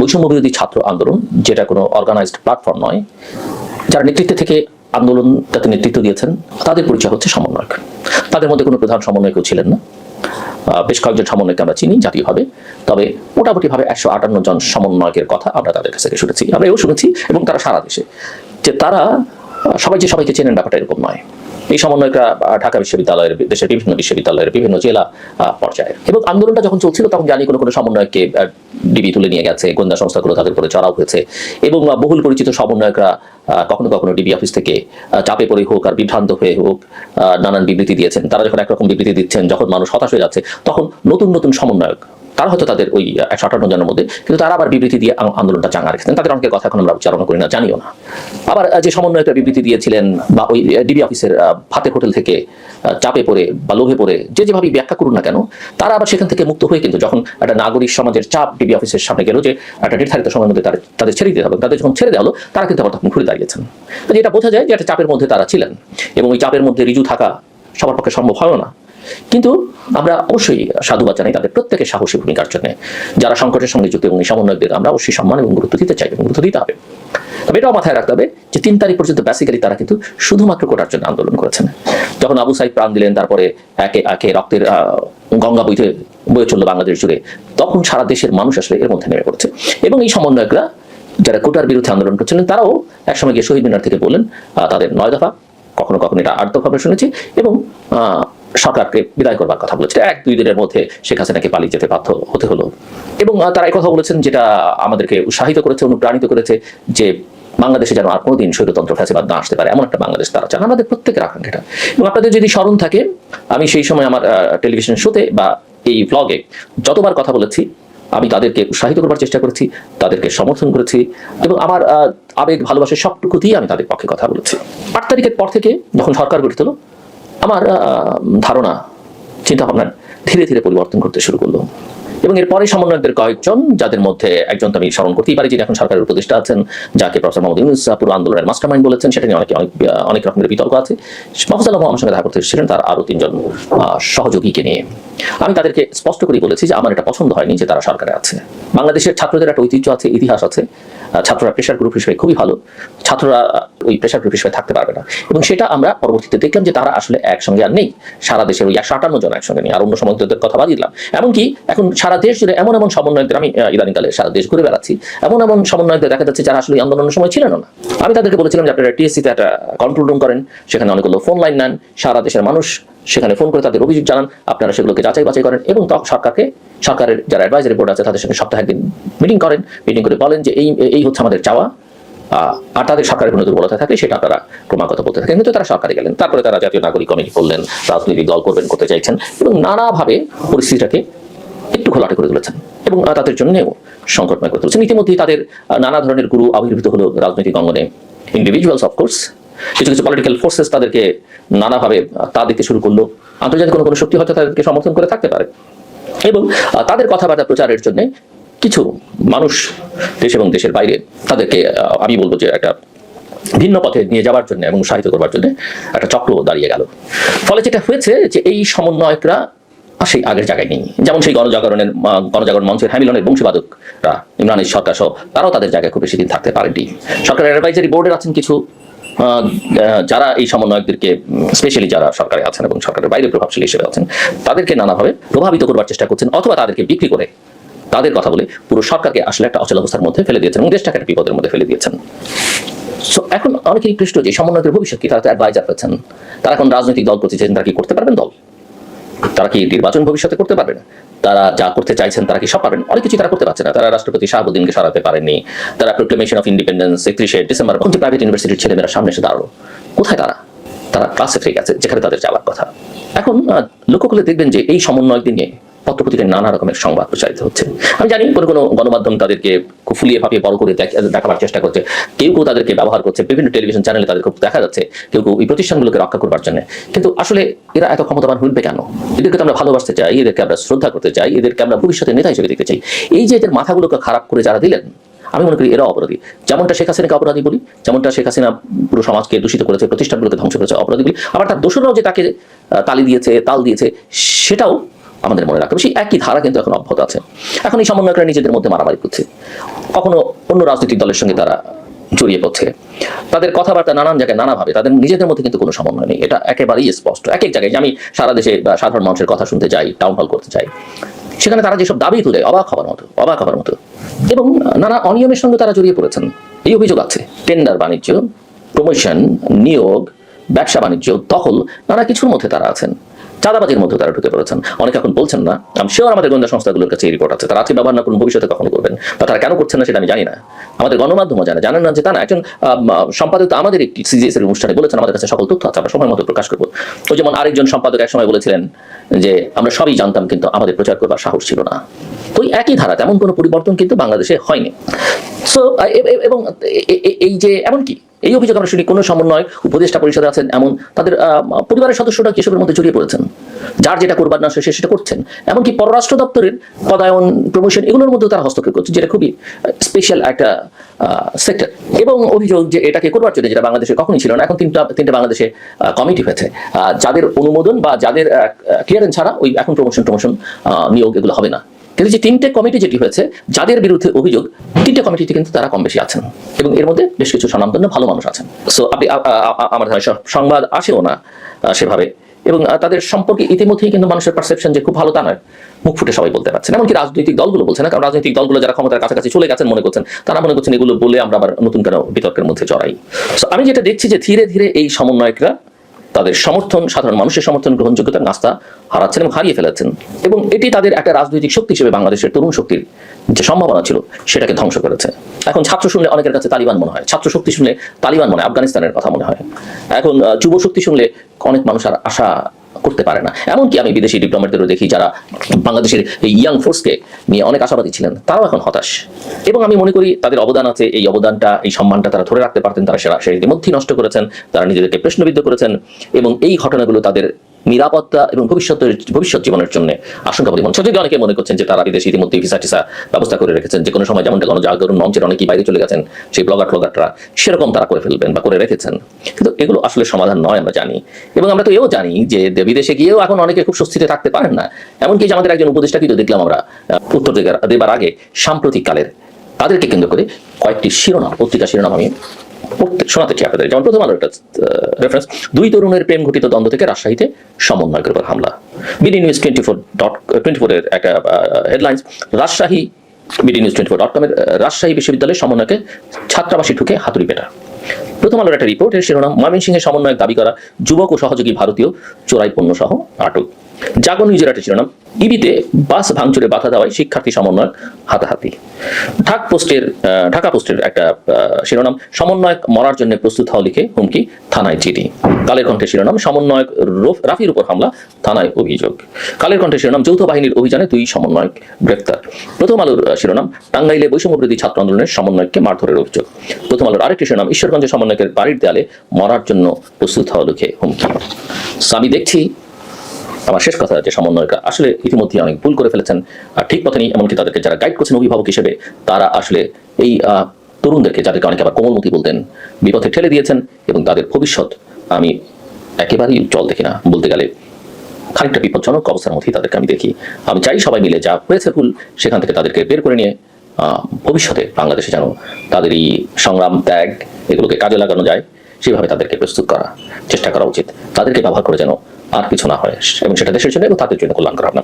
বৈষম্য বিরোধী ছাত্র আন্দোলন, যেটা কোনো অর্গানাইজড প্ল্যাটফর্ম নয়, যারা নেতৃত্বে থেকে আন্দোলন আন্দোলনটাতে নেতৃত্ব দিয়েছেন, তাদের পরিচয় হচ্ছে সমন্বয়ক। তাদের মধ্যে কোনো প্রধান সমন্বয়কও ছিলেন না। বেশ কয়েকজন সমন্বয়কে আমরা চিনি জাতীয়ভাবে, তবে মোটামুটিভাবে একশো আটান্ন জন সমন্বয়কের কথা আমরা তাদের কাছ থেকে শুনেছি, আমরা এও শুনেছি এবং তারা সারা দেশে। যে তারা সবাই যে সবাইকে চেনেন ব্যাপারটা এরকম নয়। এই সমন্বয়করা ঢাকা বিশ্ববিদ্যালয়ের দেশের বিভিন্ন বিশ্ববিদ্যালয়ের বিভিন্ন জেলা পর্যায়ে। এবং আন্দোলনটা যখন চলছিল, তখন জানি কোনো কোনো সমন্বয়ককে ডিবি তুলে নিয়ে গেছে, গোয়েন্দা সংস্থাগুলো তাদের উপরে চড়াও হয়েছে। এবং বহুল পরিচিত সমন্বয়করা কখনো কখনো ডিবি অফিস থেকে চাপে পড়ে হোক আর বিভ্রান্ত হয়ে হোক নানান বিবৃতি দিয়েছেন। তারা যখন একরকম বিবৃতি দিচ্ছেন, যখন মানুষ হতাশ হয়ে যাচ্ছে, তখন নতুন নতুন সমন্বয়ক তারা হয়তো তাদের ওই একশো আটান্ন জনের মধ্যে, কিন্তু তারা আবার বিবৃতি দিয়ে আন্দোলনটা চাঙা রেখেছেন তাদের অনেকের কথা এখন আমরা উচ্চারণ করি না, জানিও না। আবার যে সমন্বয় একটা বিবৃতি দিয়েছিলেন বা ওই ডিবি অফিসের ভাতের হোটেল থেকে চাপে পড়ে বা লোভে পড়ে, যে যেভাবে ব্যাখ্যা করুন না কেন, তারা আবার সেখান থেকে মুক্ত হয়ে কিন্তু যখন একটা নাগরিক সমাজের চাপ ডিবি অফিসের সামনে গেল যে একটা নির্ধারিত সময়ের মধ্যে তাদের তাদের ছেড়ে দিতে হবে, তাদের যখন ছেড়ে দেওয়া হলো, তারা কিন্তু আবার তখন ঘুরে দাঁড়িয়েছেন। যেটা বোঝা যায় যে একটা চাপের মধ্যে তারা ছিলেন এবং ওই চাপের মধ্যে রিজু থাকা সবার পক্ষে সম্ভব হয় না। কিন্তু আমরা অবশ্যই সাধুবাদ জানাই তাদের প্রত্যেকের সাহসী ভূমিকার জন্য। যারা সংকটের সঙ্গে যুক্ত এবং সমন্বয়কদের আমরা অবশ্যই সম্মান এবং গুরুত্ব দিতে চাই এবং গুরুত্ব দিতে হবে। তবে এটাও মাথায় রাখতে হবে যে তিন তারিখ পর্যন্ত বেসিক্যালি তারা কিন্তু শুধুমাত্র কোটার জন্য আন্দোলন করেছেন। যখন আবু সাইদ প্রাণ দিলেন, তারপরে একে একে রক্তের গঙ্গা বইতে বয়ে চলল বাংলাদেশ জুড়ে, তখন সারা দেশের মানুষ আসলে এর মধ্যে নেমে পড়ছে। এবং এই সমন্বয়করা যারা কোটার বিরুদ্ধে আন্দোলন করছিলেন, তারাও একসময় গিয়ে শহীদ মিনার থেকে বললেন তাদের নয় দফা, কখনো কখনো এটা আট দফা শুনেছি এবং সরকারকে বিদায় করবার কথা বলেছে। এক, দুই দিনের মধ্যে শেখ হাসিনাকে পালিয়ে যেতে বাধ্য হতে হলো। এবং তারা এই কথা বলেছেন যেটা আমাদেরকে উৎসাহিত করেছে, অনুপ্রাণিত করেছে যে বাংলাদেশে যেন আর কোনোদিন স্বৈরতন্ত্র ফ্যাসিবাদ না আসতে পারে, এমন একটা বাংলাদেশ তারা চান। আমাদের প্রত্যেকের আকাঙ্ক্ষা এবং আপনাদের যদি স্মরণ থাকে, আমি সেই সময় আমার টেলিভিশন শোতে বা এই ব্লগে যতবার কথা বলেছি, আমি তাদেরকে উৎসাহিত করবার চেষ্টা করেছি, তাদেরকে সমর্থন করেছি এবং আমার আবেগ, ভালোবাসা সবটুকু দিয়ে আমি তাদের পক্ষে কথা বলেছি। আট তারিখের পর থেকে যখন সরকার গঠিত হলো আমার ধারণা চিন্তা ভাবনা ধীরে ধীরে পরিবর্তন করতে শুরু করল। এবং এরপরে সমন্বয়কদের কয়েকজন, যাদের মধ্যে একজন তো আমি স্মরণ করতেই পারি, যিনি এখন সরকারের উপদেষ্টা আছেন, যাকে প্রফেসর মোহাম্মদ ইউনুস পুরো আন্দোলনের মাস্টারমাইন্ড বলেছেন, সেটা নিয়ে অনেকে, অনেক রকমের বিতর্ক আছে। মাহফুজ আমার সঙ্গে দেখা করতে এসেছিলেন, তার আরও তিনজন সহযোগীকে নিয়ে। আমি তাদেরকে স্পষ্ট করে বলেছি যে আমার এটা পছন্দ হয়নি যে তারা সরকারে আছে। বাংলাদেশের ছাত্রদের একটা ঐতিহ্য আছে, ইতিহাস আছে। ছাত্ররা প্রেশার গ্রুপ হিসেবে খুবই ভালো। ছাত্ররা ওই প্রেশার গ্রুপ হিসেবে থাকতে পারবে না। এবং সেটা আমরা পরবর্তীতে দেখলাম যে তারা আসলে একসঙ্গে আর নেই। সারা দেশের ওই একশো আটান্ন জন একসঙ্গে নেই। আর অন্য সমন্বয়কদের কথা বাদ দিলাম। এমনকি এখন সারা দেশ জুড়ে এমন এমন সমন্বয়দের আমি ইদানিংকালে সারা দেশ ঘুরে বেড়াচ্ছি। এমন এমন সমন্বয়কদের দেখা যাচ্ছে যারা আসলে আন্দোলনের সময় ছিলেন না। আমি তাদেরকে বলেছিলাম যে আপনারা টিএসসিতে একটা কন্ট্রোল রুম করেন। সেখানে অনেকগুলো ফোন লাইন নেন। সারা দেশের মানুষ সেখানে ফোন করে তাদের অভিযোগ জানান, আপনারা সেগুলোকে যাচাই বাছাই করেন এবং তখন সরকারকে সরকারের যারা অ্যাডভাইজারি বোর্ড আছে তাদের সঙ্গে সপ্তাহে একদিন মিটিং করেন। মিটিং করে বলেন যে এই এই হচ্ছে আমাদের চাওয়া। আর তাদের সরকারের কোনো দুর্বলতা থাকলে সেটা তারা ক্রমাগত বলতে থাকেন। কিন্তু তারা সরকারে গেলেন। তারপরে তারা জাতীয় নাগরিক কমিটি করলেন, রাজনৈতিক দল করবেন, করতে চাইছেন এবং নানাভাবে পরিস্থিতিটাকে একটু ঘোলাটে করে তুলেছেন এবং তাদের জন্যও সংকটময় করে তুলেছেন। ইতিমধ্যেই তাদের নানা ধরনের গুরু আবির্ভূত হলো রাজনৈতিক অঙ্গনে। ইন্ডিভিজুয়ালস অফকোর্স কিছু কিছু পলিটিক্যাল ফোর্সেস তাদেরকে নানাভাবে তা দিতে শুরু করল। আন্তর্জাতিক কোনো কোনো শক্তি হয়তো তাদেরকে সমর্থন করে থাকতে পারে। এবং তাদের কথাবার্তা প্রচারের জন্য কিছু মানুষ দেশ এবং দেশের বাইরে তাদেরকে আমি বলব যে একটা ভিন্ন পথে নিয়ে যাওয়ার জন্য এবং উৎসাহিত করবার জন্য একটা চক্র দাঁড়িয়ে গেল। ফলে যেটা হয়েছে যে এই সমন্বয়করা সেই আগের জায়গায় নেই। যেমন সেই গণজাগরণের গণজাগরণ মঞ্চের হ্যামিলনের বংশীবাদকরা ইমরানের সরকার সহ তারাও তাদের জায়গায় খুব বেশি দিন থাকতে পারেনি সরকারের অ্যাডভাইজারি বোর্ডের আছেন কিছু যারা এই সমন্বয়কদেরকে স্পেশালি যারা সরকারে আছেন এবং সরকারের বাইরে প্রভাবশালী হিসেবে আছেন, তাদেরকে নানাভাবে প্রভাবিত করবার চেষ্টা করছেন অথবা তাদেরকে বিক্রি করে তাদের কথা বলে পুরো সরকারকে আসলে একটা অচল অবস্থার মধ্যে ফেলে দিয়েছেন এবং দেশটাকে একটা বিপদের মধ্যে ফেলে দিয়েছেন। সো এখন অনেকেই কৃষ্ট যে সমন্বয়কের ভবিষ্যৎ কি? তারা তো অ্যাডভাইজার হয়েছেন তারা এখন রাজনৈতিক দল করতে চাইছেন তারা কি করতে পারবেন দল? তারা কি নির্বাচন ভবিষ্যতে করতে পারবে? না তারা যা করতে চাইছেন তারা কি সব পারবেন? অনেক কিছু তারা করতে পারছে না। তারা রাষ্ট্রপতি শাহাবুদ্দিনকে সরাতে পারেননি। তারা প্রোক্লেমেশন অফ ইন্ডিপেন্ডেন্স একত্রিশে ডিসেম্বর কোনটি প্রাইভেট ইউনিভার্সিটির ছেলেমেয়েরা সামনে এসে দাঁড়াল। কোথায় তারা? তারা ক্লাসে ফিরে গেছে, যেখানে তাদের যাওয়ার কথা। এখন লক্ষ্য করলে দেখবেন যে এই সমন্বয় নিয়ে পত্রপত্রিকায় নানা রকমের সংবাদ প্রচারিত হচ্ছে। আমি জানি কোনো কোনো গণমাধ্যম তাদেরকে ফুলিয়ে ফাঁপিয়ে বড় করে দেখাবার চেষ্টা করছে। কেউ কেউ তাদেরকে ব্যবহার করছে। বিভিন্ন টেলিভিশন চ্যানেলে তাদের খুব দেখা যাচ্ছে। কেউ কেউ এই প্রতিষ্ঠানগুলোকে রক্ষা করবার জন্য। কিন্তু আসলে এরা এত ক্ষমতাবান হইবে কেন? এদেরকে তো আমরা ভালোবাসতে চাই, এদেরকে আমরা শ্রদ্ধা করতে চাই, এদেরকে আমরা ভবিষ্যতে নেতা হিসেবে দেখতে চাই। এই যে এদের মাথাগুলোকে খারাপ করে যারা দিলেন, আমি মনে করি এরা অপরাধী। যেমনটা শেখ হাসিনাকে অপরাধী বলি, যেমনটা শেখ হাসিনা পুরো সমাজকে দূষিত করেছে, প্রতিষ্ঠানগুলোকে ধ্বংস করেছে, অপরাধী বলি। আবার তার দোষরাও যে তাকে তালি দিয়েছে, তাল দিয়েছে, সেটাও আমাদের মনে রাখতে হবে। সেই একই ধারা কিন্তু এখন অব্যাহত আছে। এখন এই সমন্বয়করা নিজেদের মধ্যে মারামারি করছে। কখনো অন্য রাজনৈতিক দলের সঙ্গে তারা জড়িয়ে পড়ছে। তাদের কথাবার্তা নানান জায়গায় নানাভাবে তাদের নিজেদের মধ্যে কিন্তু কোনো সমন্বয় নেই। এটা একেবারেই স্পষ্ট। এক এক জায়গায় আমি সারা দেশে বা সাধারণ মানুষের কথা শুনতে যাই টাউন হল করতে চাই, সেখানে তারা যেসব দাবি তুলে, অবাক হবার মতো, অবাক হবার মতো, এবং নানা অনিয়মের সঙ্গে তারা জড়িয়ে পড়েছেন। এই অভিযোগ আছে। টেন্ডার বাণিজ্য প্রমোশন নিয়োগ, ব্যবসা বাণিজ্য, দখল, নানা কিছুর মধ্যে তারা আছেন। চাঁদাবাজির মধ্যে তারা ঢুকে পড়েছেন। অনেকে এখন বলছেন না আমি শিওর আমাদের গোয়েন্দা সংস্থাগুলোর কাছে এই রিপোর্ট আছে। তারা আজকে ব্যবহার না করুন ভবিষ্যতে কখনো করবেন। বা তারা কেন করছেন না সেটা আমি জানি না। আমাদের গণমাধ্যমও জানে, জানেন না যে তা না একজন সম্পাদক তো আমাদের একটি সিজিএস এর অনুষ্ঠানে বলেছেন, আমাদের কাছে সকল তথ্য আছে, আমরা সময় মতো প্রকাশ করব। ওই যেমন আরেকজন সম্পাদক এক সময় বলেছিলেন যে, আমরা সবই জানতাম কিন্তু আমাদের প্রচার করবার সাহস ছিল না। তো একই ধারা, তেমন কোনো পরিবর্তন কিন্তু বাংলাদেশে হয়নি। সো এবং এই যে, এমনকি এই অভিযোগ আমরা শুনি কোনো সমন্বয় উপদেষ্টা পরিষদে আছেন এমন, তাদের পরিবারের সদস্যরা কিসবের মধ্যে জড়িয়ে পড়েছেন? যার যেটা করবার না সে সেটা করছেন? এমনকি পররাষ্ট্র দপ্তরের পদায়ন, প্রমোশন, এগুলোর মধ্যে তারা হস্তক্ষেপ করছে যেটা খুবই স্পেশাল একটা সেক্টর এবং অভিযোগ যে এটাকে করবার জন্য, যেটা বাংলাদেশে কখনই ছিল না, এখন তিনটা তিনটা বাংলাদেশে কমিটি হয়েছে। যাদের অনুমোদন বা যাদের ক্লিয়ারেন্স ছাড়া ওই এখন প্রমোশন প্রমোশন নিয়োগ এগুলো হবে না। কিন্তু যে তিনটে কমিটি যেটি হয়েছে, যাদের বিরুদ্ধে অভিযোগ, তিনটে কমিটিতে কিন্তু তারা কম বেশি আছেন। এবং এর মধ্যে বেশ কিছু স্বনামধন্য ভালো মানুষ আছেন। সো আপনি আমার সংবাদ আসেও না সেভাবে। এবং তাদের সম্পর্কে ইতিমধ্যেই কিন্তু মানুষের পারসেপশন যে খুব ভালো তা নয়, মুখ ফুটে সবাই বলতে পারছেন। এমনকি রাজনৈতিক দলগুলো বলছে না, কারণ রাজনৈতিক দলগুলো যারা ক্ষমতার কাছাকাছি চলে গেছেন মনে করছেন, তারা মনে করছেন এগুলো বলে আমরা আবার নতুন কেন বিতর্কের মধ্যে জড়াই। আমি যেটা দেখছি যে ধীরে ধীরে এই সমন্বয়করা তাদের সমর্থন, সাধারণ মানুষের সমর্থন, গ্রহণযোগ্যতার নাস্তা হারাচ্ছেন এবং হারিয়ে ফেলেছেন। এবং এটি তাদের একটা রাজনৈতিক শক্তি হিসেবে বাংলাদেশের তরুণ শক্তির যে সম্ভাবনা ছিল, সেটাকে ধ্বংস করেছে। এখন ছাত্র শুনলে অনেকের কাছে তালিবান মনে হয়। ছাত্র শক্তি শুনলে তালিবান মনে হয়, আফগানিস্তানের কথা মনে হয়। এখন যুব শক্তি শুনলে অনেক মানুষ আর আশা করতে পারে না। এমনকি আমি বিদেশি ডিপ্লোমেটদেরও দেখি যারা বাংলাদেশের এই ইয়াং ফোর্সকে নিয়ে অনেক আশাবাদী ছিলেন, তারাও এখন হতাশ। এবং আমি মনে করি তাদের অবদান আছে, এই অবদানটা, এই সম্মানটা তারা ধরে রাখতে পারতেন, তারা সেরা সেই মধ্যেই নষ্ট করেছেন, তারা নিজেদেরকে প্রশ্নবিদ্ধ করেছেন এবং এই ঘটনাগুলো তাদের নিরাপত্তা এবং ভবিষ্যতের, ভবিষ্যৎ জীবনের জন্য আশঙ্কা বলে মনে অনেকে মনে করছেন যে তারা বিদেশে ইতিমধ্যে ভিসা টিসা ব্যবস্থা করে রেখেছেন। যে কোনো সময় যেমনটা গণজাগরণ মঞ্চের অনেকেই বাইরে চলে গেছেন, সেই ব্লগার ট্লগাররা সেরকম তারা করে ফেলবেন বা করে রেখেছেন। কিন্তু এগুলো আসলে সমাধান নয় আমরা জানি। এবং আমরা তো এও জানি যে বিদেশে গিয়েও এখন অনেকে খুব স্বস্তিতে থাকতে পারেন না। এমনকি যে আমাদের একজন উপদেষ্টা কিন্তু দেখলাম আমরা উত্তর দেবার আগে সাম্প্রতিক কালের তাদেরকে কেন্দ্র করে কয়েকটি শিরোনাম পত্রিকা শিরোনাম আমি পড়তে আপনাদের। যেমন প্রথম আলোর একটা রেফারেন্স দুই তরুণের প্রেম ঘটিত দ্বন্দ্ব থেকে রাজশাহীতে সমন্বয়কের উপর হামলা। BD news twenty four dot twenty একটা headlines Rajshahi, BD news twenty four dot Rajshahi বিশ্ববিদ্যালয়ের সমন্বয়কে ছাত্রাবাসী ঠুকে হাতুড়ি পেটা প্রথম আলোর একটা রিপোর্টের শিরোনাম, ময়মনসিংহের সমন্বয়ক দাবি করা, যুবক ও সহযোগী ভারতীয় চোরাই পণ্য সহ আটক। জাগো নিউজের একটা শিরোনাম। ইবিতে বাস ভাঙচুরে বাধা দেওয়ায় শিক্ষার্থী সমন্বয়ক হাতাহাতি। ঢাক পোস্টের ঢাকা পোস্টের একটা শিরোনাম, সমন্বয়ক মরার জন্য প্রস্তুত হওয়া লিখে হুমকি, থানায় চিঠি। কালের কণ্ঠে শিরোনাম, সমন্বয়ক রফ- রাফির উপর হামলা, থানায় অভিযোগ। কালের কণ্ঠে শিরোনাম, যৌথ বাহিনীর অভিযানে দুই সমন্বয়ক গ্রেপ্তার। প্রথম আলোর শিরোনাম, টাঙ্গাইলে বৈষম্যবিরোধী ছাত্র আন্দোলনের সমন্বয়ককে মারধরের অভিযোগ। প্রথম আলোর আরেকটি শিরোনাম, ঈশ্বরগঞ্জের সমন্বয়কের বাড়ির দেয়ালে মরার জন্য প্রস্তুত হওয়া লিখে হুমকি। আমি দেখছি আমার শেষ কথা, যে সমন্বয়করা আসলে ইতিমধ্যে অনেক ভুল করে ফেলেছেন। আর ঠিক পথে নেই এমনকি তাদেরকে যারা গাইড করছেন অভিভাবক হিসেবে, তারা আসলে এই তরুণদেরকে যাদেরকে অনেকে আবার কোমলমতি বলতেন, বিপথে ঠেলে দিয়েছেন এবং তাদের ভবিষ্যৎ আমি একেবারেই উজ্জ্বল দেখি না। বলতে গেলে খানিকটা বিপজ্জনক অবস্থার মধ্যেই তাদেরকে আমি দেখি। আমি চাই সবাই মিলে যা হয়েছে ভুল, সেখান থেকে তাদেরকে বের করে নিয়ে ভবিষ্যতে বাংলাদেশে যেন তাদের এই সংগ্রাম, ত্যাগ, এগুলোকে কাজে লাগানো যায়, সেভাবে তাদেরকে প্রস্তুত করা, চেষ্টা করা উচিত। তাদেরকে ব্যবহার করে যেন আর কিছু না হয় এবং সেটা দেশের জন্য এবং তাদের জন্য কল্যাণ করা না।